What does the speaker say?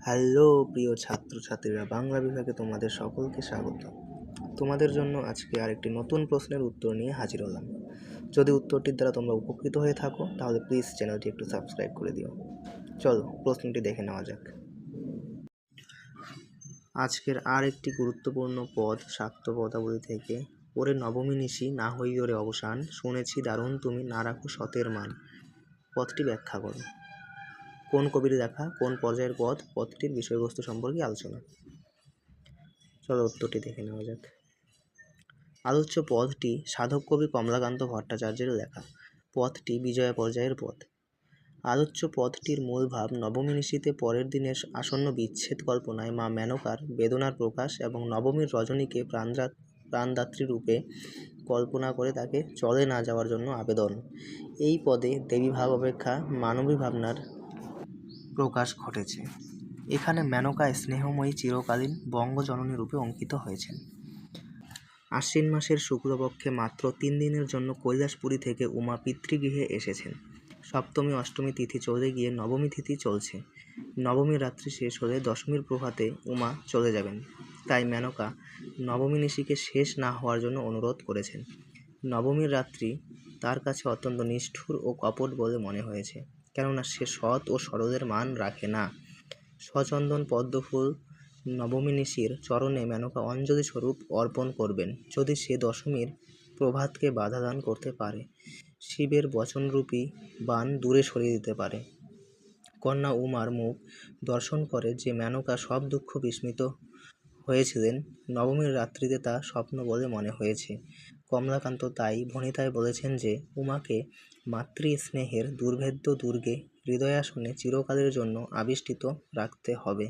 Hello প্রিয় ছাত্রছাত্রীরা, বাংলা বিভাগে তোমাদের সকলকে স্বাগত। তোমাদের জন্য আজকে আরেকটি নতুন প্রশ্নের উত্তর নিয়ে হাজির হলাম। যদি উত্তরটির দ্বারা তোমরা উপকৃত হয়ে থাকো, তাহলে প্লিজ চ্যানেলটি একটু সাবস্ক্রাইব করে দিও। চলো, প্রশ্নটি দেখে নেওয়া যাক। আজকের আর একটি গুরুত্বপূর্ণ পদ শাক্ত পদাবলী থেকে, ওরে নবমী নিশি, না হই ওরে অবসান, শুনেছি দারুণ তুমি না রাখো সতের মান। পদটি ব্যাখ্যা করো। কোন কবির লেখা, কোন পর্যায়ের পথ, পথটির বিষয়বস্তু সম্পর্কে আলোচনা। চলো উত্তরটি দেখে নেওয়া যাক। আলোচ্য পদটি সাধক কবি কমলাকান্ত ভট্টাচার্যের লেখা। পথটি বিজয়া পর্যায়ের পথ। আলোচ্য পথটির মূল ভাব নবমী নিশীতে পরের দিনের আসন্ন বিচ্ছেদ কল্পনায় মা মেনকার, বেদনার প্রকাশ এবং নবমীর রজনীকে প্রাণদা, প্রাণদাত্রী রূপে কল্পনা করে তাকে চলে না যাওয়ার জন্য আবেদন। এই পদে দেবী ভাব অপেক্ষা মানবী ভাবনার প্রকাশ ঘটেছে। এখানে মেনকা স্নেহময়ী চিরকালীন বঙ্গজননী রূপে অঙ্কিত হয়েছেন। আশ্বিন মাসের শুক্লপক্ষে মাত্র তিন দিনের জন্য কৈলাসপুরী থেকে উমা পিতৃগৃহে এসেছেন। সপ্তমী, অষ্টমী তিথি চলে গিয়ে নবমী তিথি চলছে। নবমীর রাত্রি শেষ হলে দশমীর প্রভাতে উমা চলে যাবেন। তাই মেনকা নবমী নিশিকে শেষ না হওয়ার জন্য অনুরোধ করেছেন। নবমীর রাত্রি তার কাছে অত্যন্ত নিষ্ঠুর ও কপট বলে মনে হয়েছে। কেননা সে সৎ ও সরলের মান রাখে না। সচন্দন পদ্মফুল নবমী নিশির চরণে মেনকা অঞ্জলি স্বরূপ অর্পণ করবেন, যদি সে দশমীর প্রভাতকে বাধা দান করতে পারে। শিবের বচনরূপী বান দূরে সরিয়ে দিতে পারে। কন্যা উমার মুখ দর্শন করে যে মেনকা সব দুঃখ বিস্মিত হয়েছিলেন। নবমীর রাত্রিতে তা স্বপ্ন বলে মনে হয়েছে। কমলাকান্ত তাই ভণিতায় বলেছেন যে, উমাকে মাতৃস্নেহের দুর্ভেদ্য দুর্গে হৃদয়াসনে চিরকালের জন্য আবিষ্টিত রাখতে হবে।